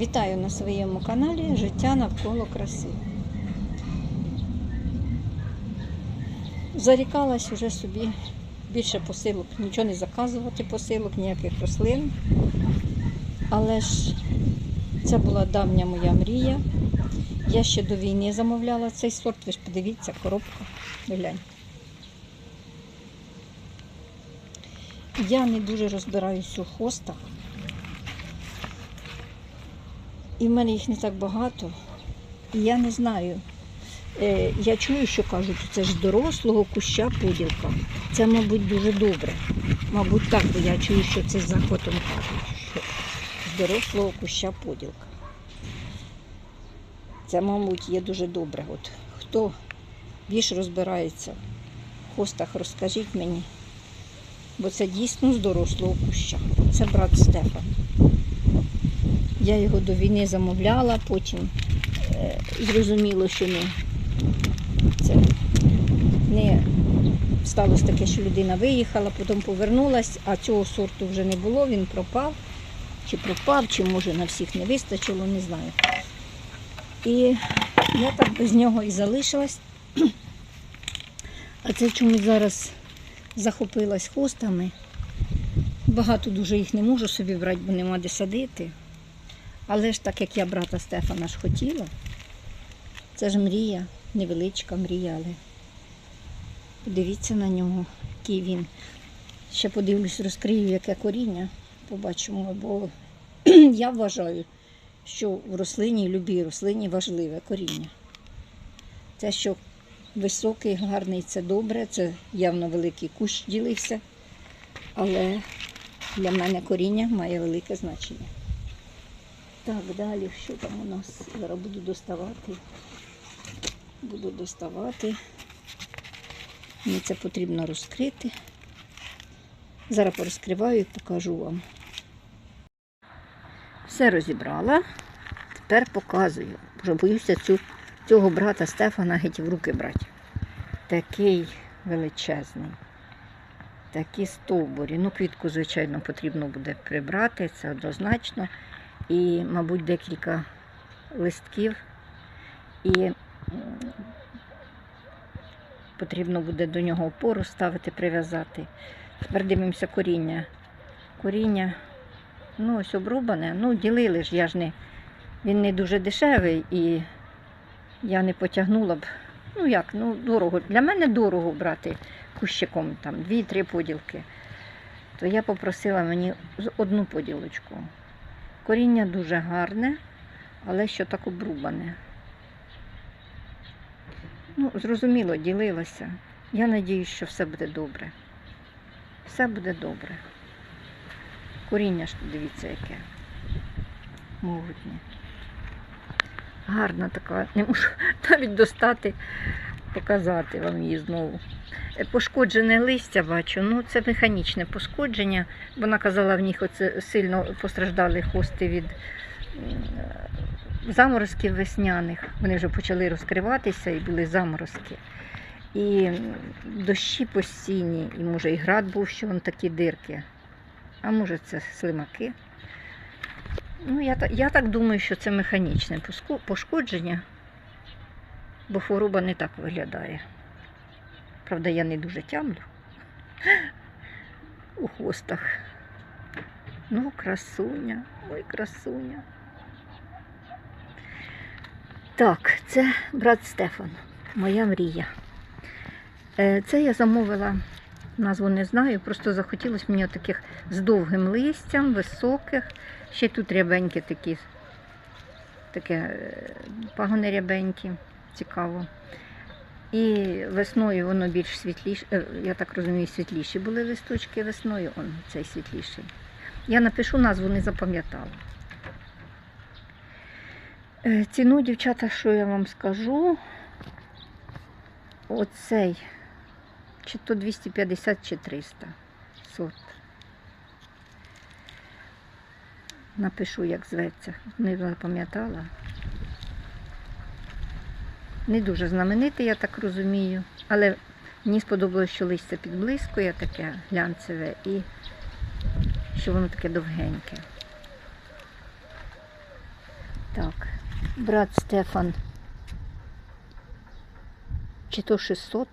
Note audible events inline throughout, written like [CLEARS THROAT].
Вітаю на своєму каналі Життя навколо краси. Зарікалась уже собі більше посилок, нічого не заказувати посилок, ніяких рослин. Але ж це була давня моя мрія. Я ще до війни замовляла цей сорт, ви ж подивіться, коробка. Глянь. Я не дуже розбираюсь у хостах. І в мене їх не так багато. І я не знаю. Е, я чую, що кажуть, це ж дорослого куща поділка. Це, мабуть, дуже добре. Мабуть, так, бо я чую, що це з захватом кажуть, що з дорослого куща поділка. Це, мабуть, є дуже добре. От хто більш розбирається в хостах, розкажіть мені. Бо це дійсно з дорослого куща. Це брат Стефан. Я його до війни замовляла, потім е, зрозуміло, що не, це не сталося таке, що людина виїхала, потім повернулась, а цього сорту вже не було, він пропав. Чи пропав, чи може на всіх не вистачило, не знаю. І я так без нього і залишилась. А це чомусь зараз захопилась хостами. Багато дуже їх не можу собі брати, бо нема де садити. Але ж так як я брата Стефана ж хотіла, це ж мрія, невеличка мрія, але подивіться на нього, який він. Ще подивлюсь, розкрию, яке коріння, побачимо, бо [CLEARS THROAT] я вважаю, що в рослині, любій рослині важливе коріння. Те, що високий, гарний, це добре, це явно великий кущ ділився, але для мене коріння має велике значення. Так, далі, що там у нас? Зараз буду доставати. Буду доставати. Мені це потрібно розкрити. Зараз порозкриваю і покажу вам. Все розібрала. Тепер показую. Вже боюся цю, цього брата Стефана геть в руки брати. Такий величезний. Такі стовбурі. Ну, квітку, звичайно, потрібно буде прибрати, це однозначно і, мабуть, декілька листків. І потрібно буде до нього опору ставити, прив'язати. Тепер дивимося коріння. Коріння, ну, ось обрубане. Ну, ділили ж, я ж не. Він не дуже дешевий і я не потягнула б. Ну як, ну дорого. Для мене дорого брати кущиком там дві-три поділки. То я попросила мені одну поділочку. Коріння дуже гарне, але що так обрубане. Ну, зрозуміло, ділилася. Я надіюсь, що все буде добре. Все буде добре. Коріння ж дивіться, яке. Могутнє. Гарна така, не можу [LAUGHS] навіть достати, показати вам її знову. Е, Пошкоджене листя бачу, ну це механічне пошкодження. Вона казала, в них оце сильно постраждали хости від заморозків весняних. Вони вже почали розкриватися і були заморозки. І дощі постійні, і може і град був, що вон такі дирки. А може це слимаки. Ну, я, я так думаю, що це механічне пошкодження, бо хвороба не так виглядає. Правда, я не дуже тямлю у хвостах. Ну, красуня, ой, красуня. Так, це брат Стефан, моя мрія. Е, Це я замовила, назву не знаю, просто захотілося мені таких з довгим листям, високих. Ще тут рябенькі такі, таке е, пагони рябенькі, цікаво. І весною воно більш світліше, я так розумію, світліші були листочки весною, он цей світліший. Я напишу назву, не запам'ятала. Е, Ціну, дівчата, що я вам скажу? Оцей, чи то 250, чи 300 сорт. Напишу, як зветься. Не запам'ятала. Не дуже знаменитий, я так розумію. Але мені сподобалось, що листя підблискує таке глянцеве і що воно таке довгеньке. Так, брат Стефан. Чи то 600?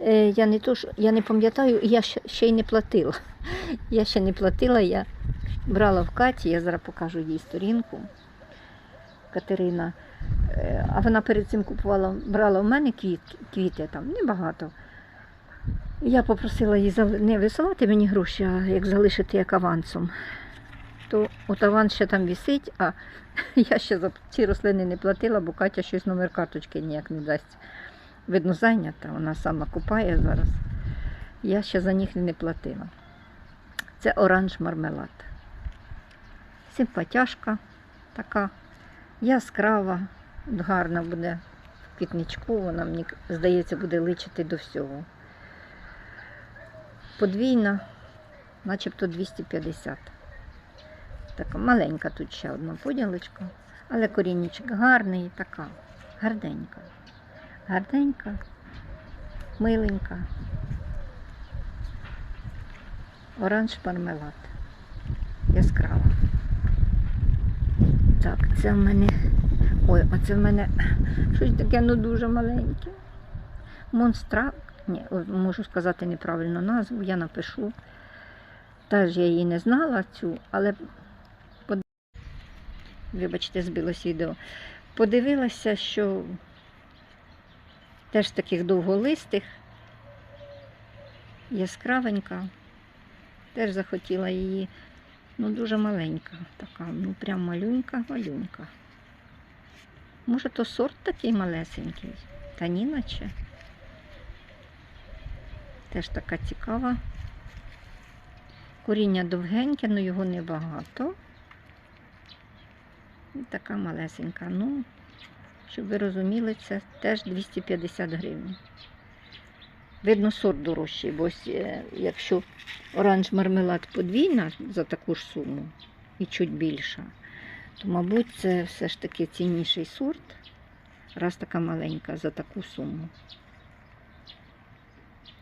Е, я не то, я не пам'ятаю, я ще, ще й не платила. [LAUGHS] Я ще не платила, я брала в Каті, я зараз покажу їй сторінку. Катерина. Е, А вона перед цим купувала, брала в мене квіт, квіти, там небагато. Я попросила її не висилати мені гроші, а як залишити як авансом. То от аванс ще там висить, а [LAUGHS] я ще за ці рослини не платила, бо Катя щось номер карточки ніяк не дасть. Видно, зайнята, вона сама купає зараз. Я ще за них не платила. Це оранж мармелад. Симпатяшка така, яскрава, гарна буде в квітничку, вона мені здається буде личити до всього. Подвійна, начебто 250. Така маленька тут ще одна поділочка, але корінничок гарний, така, гарненька. Гарненька, миленька. Оранж мармелад. Яскрава. Так, це в мене. Ой, а це в мене щось таке ну дуже маленьке. Монстра. Ні, можу сказати неправильну назву, я напишу. Теж я її не знала цю, але вибачте, збилось відео. Подивилася, що теж таких довголистих, яскравенька. Теж захотіла її. Ну, дуже маленька така, ну прям малюнька, малюнька. Може, то сорт такий малесенький, та ні наче. Теж така цікава. Коріння довгеньке, але його небагато. І така малесенька. Ну, щоб ви розуміли, це теж 250 гривень. Видно, сорт дорожчий, бо е, якщо оранж мармелад подвійна за таку ж суму і чуть більша, то, мабуть, це все ж таки цінніший сорт, раз така маленька за таку суму.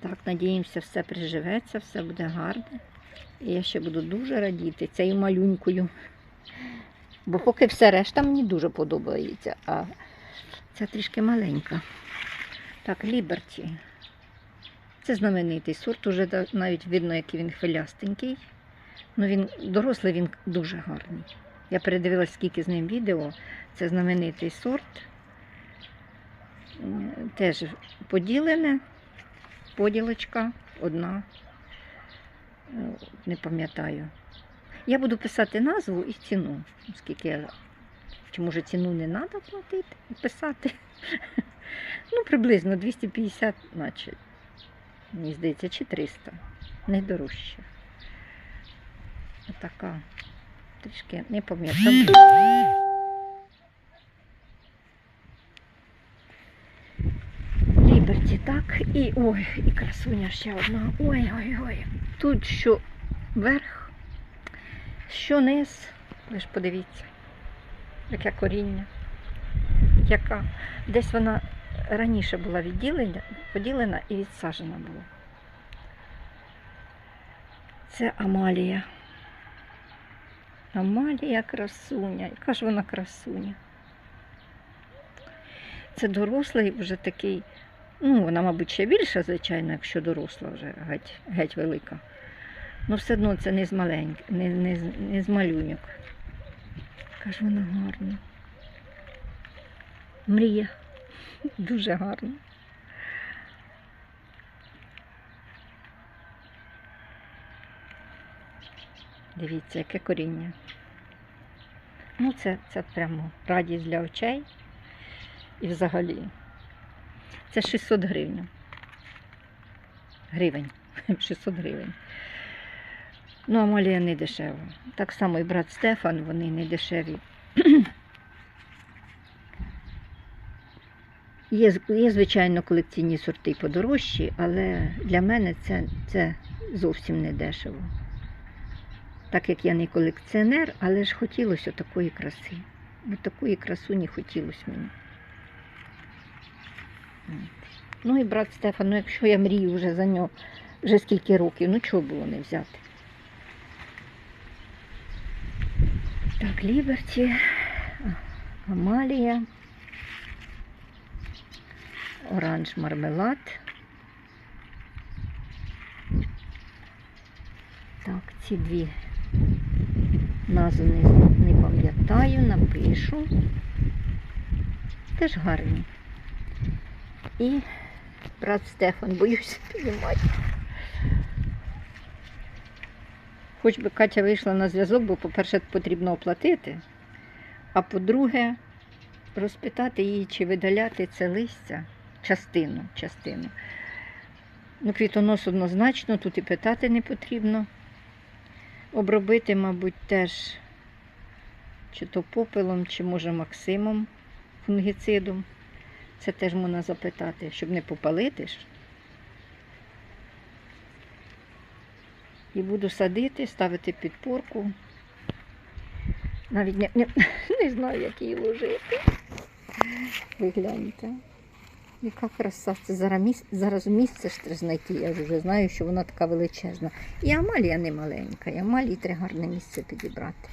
Так, надіємося, все приживеться, все буде гарне. І я ще буду дуже радіти цією малюнькою. Бо поки все решта мені дуже подобається, а ця трішки маленька. Так, Ліберті. Це знаменитий сорт, уже навіть видно, який він хвилястенький. Ну, він дорослий, він дуже гарний. Я передивилась, скільки з ним відео. Це знаменитий сорт. Теж поділене, поділочка одна. Е, Не пам'ятаю. Я буду писати назву і ціну, оскільки я. Чи може ціну не треба платити писати? [LAUGHS] Ну, приблизно 250, наче. Мені здається, чи 300. Не дорожче. Отака. Трішки не пам'ятаю. Ліберті, так. І ой, і красуня ще одна. Ой, ой, ой. Тут що верх, що низ. Ви ж подивіться, яке коріння. Яка. Десь вона раніше була відділена, поділена і відсаджена була. Це Амалія. Амалія красуня. Яка ж вона красуня? Це дорослий вже такий, ну, вона, мабуть, ще більша, звичайно, якщо доросла вже геть, геть велика. Ну, все одно це не з маленьких, не, не, не з малюнок. Яка ж вона гарна. Мрія. Дуже гарна. Дивіться, яке коріння. Ну, це, це прямо радість для очей. І взагалі. Це 600 гривень. Гривень. [LAUGHS] 600 гривень. Ну, Амалія не дешева. Так само і брат Стефан, вони не дешеві. [CLEARS THROAT] Є, є, звичайно, колекційні сорти подорожчі, але для мене це, це зовсім не дешево. Так як я не колекціонер, але ж хотілося такої краси. Ось такої красуні хотілося мені. Ну і брат Стефан, ну якщо я мрію вже за нього вже скільки років, ну чого було не взяти? Так, Ліберті. Амалія. Оранж мармелад. Так, ці дві назви не, пам'ятаю, напишу. Теж гарні. І брат Стефан, боюсь піднімати. Хоч би Катя вийшла на зв'язок, бо, по-перше, потрібно оплатити, а по-друге, розпитати її, чи видаляти це листя, частину, частину. Ну, квітонос однозначно, тут і питати не потрібно. Обробити, мабуть, теж чи то попелом, чи може максимом фунгіцидом. Це теж можна запитати, щоб не попалити ж. І буду садити, ставити підпорку. Навіть не, не, [LAUGHS] не знаю, як її ложити. Ви гляньте. Яка краса. Це зараз місце, зараз місце ж треба знайти. Я вже знаю, що вона така величезна. І Амалія не маленька, і Амалії треба гарне місце підібрати.